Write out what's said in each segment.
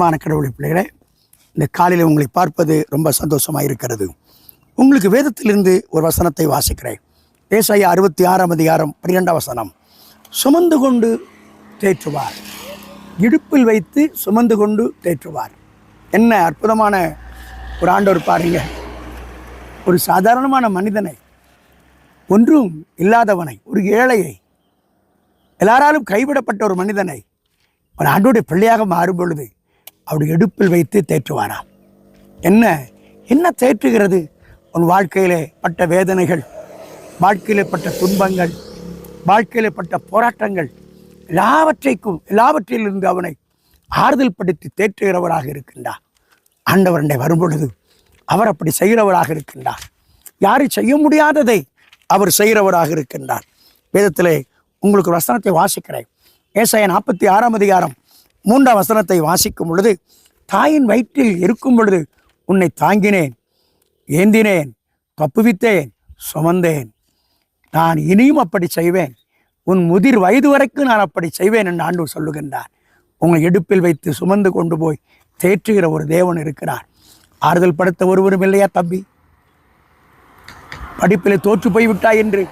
அன்பான கடவுளை பிள்ளைகளே இந்த காலையில் உங்களை பார்ப்பது ரொம்ப சந்தோஷமாக இருக்கிறது. உங்களுக்கு வேதத்திலிருந்து ஒரு வசனத்தை வாசிக்கிறேன். ஏசாயா அறுபத்தி ஆறாம் அதிகாரம் பன்னிரெண்டாம் வசனம். சுமந்து கொண்டு தேற்றுவார். இடுப்பில் வைத்து சுமந்து கொண்டு தேற்றுவார். என்ன அற்புதமான ஒரு ஆண்டவர் பாருங்க. ஒரு சாதாரணமான மனிதனை ஒன்றும் இல்லாதவனை ஒரு ஏழையை எல்லாராலும் கைவிடப்பட்ட ஒரு மனிதனை ஒரு ஆண்டோடைய பிள்ளையாக மாறும் பொழுது அவருடைய இடுப்பில் வைத்து தேற்றுவாராம். என்ன? என்ன தேற்றுகிறது? உன் வாழ்க்கையிலே பட்ட வேதனைகள் வாழ்க்கையிலே பட்ட துன்பங்கள் வாழ்க்கையிலே பட்ட போராட்டங்கள் எல்லாவற்றைக்கும் எல்லாவற்றிலிருந்து அவனை ஆறுதல் படுத்தி தேற்றுகிறவராக இருக்கின்றார். ஆண்டவரண்டை வரும்பொழுது அவர் அப்படி செய்கிறவராக இருக்கின்றார். யாரும் செய்ய முடியாததை அவர் செய்கிறவராக இருக்கின்றார். வேதத்திலே உங்களுக்கு வசனத்தை வாசிக்கிறேன். ஏசாய நாற்பத்தி ஆறாம் அதிகாரம் மூன்றாம் வசனத்தை வாசிக்கும் பொழுது தாயின் வயிற்றில் இருக்கும் பொழுது உன்னை தாங்கினேன் ஏந்தினேன் தப்புவித்தேன் சுமந்தேன். நான் இனியும் அப்படி செய்வேன். உன் முதிர் வயது வரைக்கும் நான் அப்படி செய்வேன் என்று ஆண்டு சொல்லுகின்றார். உங்களை இடுப்பில் வைத்து சுமந்து கொண்டு போய் தேற்றுகிற ஒரு தேவன் இருக்கிறார். ஆறுதல் படுத்த ஒருவரும் இல்லையா தம்பி? படிப்பிலே தோற்று போய்விட்டாய் என்று.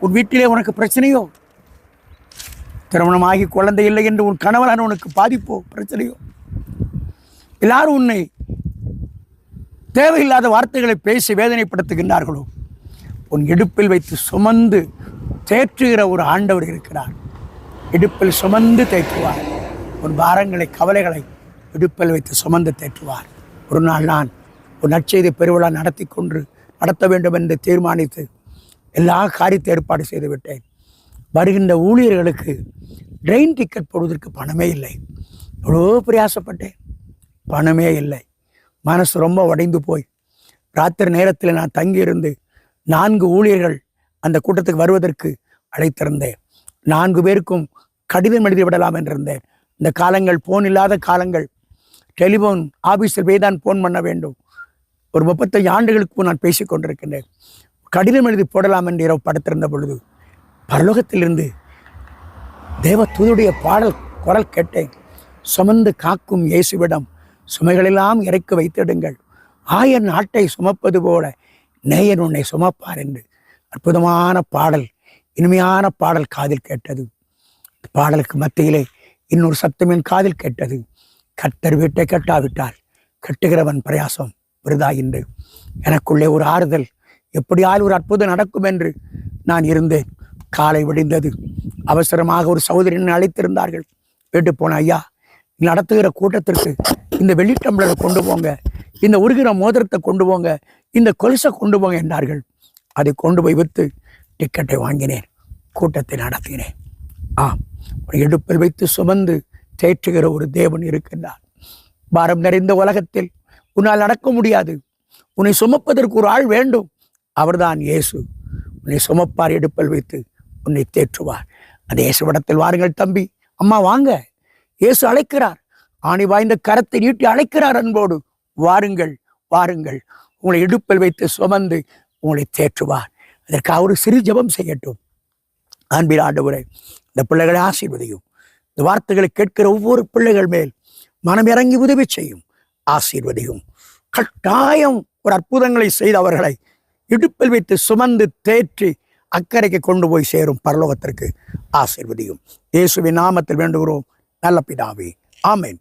உன் வீட்டிலே உனக்கு பிரச்சனையோ? திருமணமாகி குழந்தை இல்லை என்று உன் கணவனான உனக்கு பாதிப்போ? பிரச்சனையோ? எல்லாரும் உன்னை தேவையில்லாத வார்த்தைகளை பேசி வேதனைப்படுத்துகின்றார்களோ? உன் இடுப்பில் வைத்து சுமந்து தேற்றுகிற ஒரு ஆண்டவர் இருக்கிறார். இடுப்பில் சுமந்து தேற்றுவார். உன் பாரங்களை கவலைகளை இடுப்பில் வைத்து சுமந்து தேற்றுவார். ஒரு நாள் நான் ஒரு நற்செய்தி பெருவிழா நடத்தி கொண்டு நடத்த வேண்டும் என்று தீர்மானித்து எல்லா காரியத்தை ஏற்பாடு செய்து விட்டேன். வருகின்ற ஊழியர்களுக்கு ட்ரெயின் டிக்கெட் போடுவதற்கு பணமே இல்லை. எவ்வளோ பிரயாசப்பட்டேன் பணமே இல்லை. மனசு ரொம்ப உடைந்து போய். ராத்திரி நேரத்தில் நான் தங்கியிருந்து நான்கு ஊழியர்கள் அந்த கூட்டத்துக்கு வருவதற்கு அழைத்திருந்தேன். நான்கு பேருக்கும் கடிதம் எழுதி விடலாம் என்றிருந்தேன். இந்த காலங்கள் போன் இல்லாத காலங்கள். டெலிஃபோன் ஆஃபீஸில் போய் தான் ஃபோன் பண்ண வேண்டும். ஒரு முப்பத்தஞ்சு ஆண்டுகளுக்கு நான் பேசிக்கொண்டிருக்கின்றேன். கடிதம் எழுதி போடலாம் என்று இரவு படுத்திருந்த பொழுது பரலோகத்திலிருந்து தேவ தூதுடைய பாடல் குரல் கேட்டேன் சுமந்து காக்கும் இயேசுவிடம் சுமைகளெல்லாம் இறக்கி வைத்திடுங்கள். ஆயன் ஆட்டை சுமப்பது போல நேயன் உன்னை சுமப்பார் என்று. அற்புதமான பாடல் இனிமையான பாடல் காதில் கேட்டது. பாடலுக்கு மத்தியிலே இன்னொரு சத்தமின் காதில் கேட்டது. கட்டர் வீட்டை கட்டாவிட்டால் கட்டுகிறவன் பிரயாசம் விருதாயின்று எனக்குள்ளே ஒரு ஆறுதல் எப்படியால் ஒரு அற்புதம் நடக்கும் என்று நான் இருந்தேன். காலை விடிந்தது. அவசரமாக ஒரு சகோதரின் அழைத்திருந்தார்கள். வீட்டு போன ஐயா நடத்துகிற கூட்டத்திற்கு இந்த வெள்ளி டம்ளரை கொண்டு போங்க. இந்த உருகிற மோதிரத்தை கொண்டு போங்க. இந்த கொலுசை கொண்டு போங்க என்றார்கள். அதை கொண்டு போய் விற்று டிக்கெட்டை வாங்கினேன். கூட்டத்தை நடத்தினேன். ஆம் ஒரு எடுப்பில் வைத்து சுமந்து தேற்றுகிற ஒரு தேவன் இருக்கின்றார். பாரம் நிறைந்த உலகத்தில் உன்னால் நடக்க முடியாது. உன்னை சுமப்பதற்கு ஒரு ஆள் வேண்டும். அவர்தான் இயேசு. உன்னை சுமப்பார் எடுப்பல் வைத்து உன்னை தேற்றுவார். அந்த இயேசுவிடத்தில் வாருங்கள் தம்பி. அம்மா வாங்க. இயேசு அழைக்கிறார். ஆணி வாய்ந்த கரத்தை நீட்டி அழைக்கிறார் அன்போடு. வாருங்கள் வாருங்கள். உங்களை இடுப்பில் வைத்து சுமந்து உங்களை தேற்றுவார். அதற்காக ஒரு சிறு ஜெபம் செய்யட்டும். அன்பில் ஆண்டவரை இந்த பிள்ளைகளை ஆசீர்வதியும். இந்த வார்த்தைகளை கேட்கிற ஒவ்வொரு பிள்ளைகள் மேல் மனம் இறங்கி உதவி செய்யும். ஆசீர்வதியும். கட்டாயம் ஒரு அற்புதங்களை செய்த அவர்களை இடுப்பில் வைத்து சுமந்து தேற்றி அக்கறைக்கு கொண்டு போய் சேரும் பரலோகத்திற்கு ஆசீர்வதியும். இயேசுவின் நாமத்தில் வேண்டுகிறோம். நல்ல பிதாவே. ஆமேன்.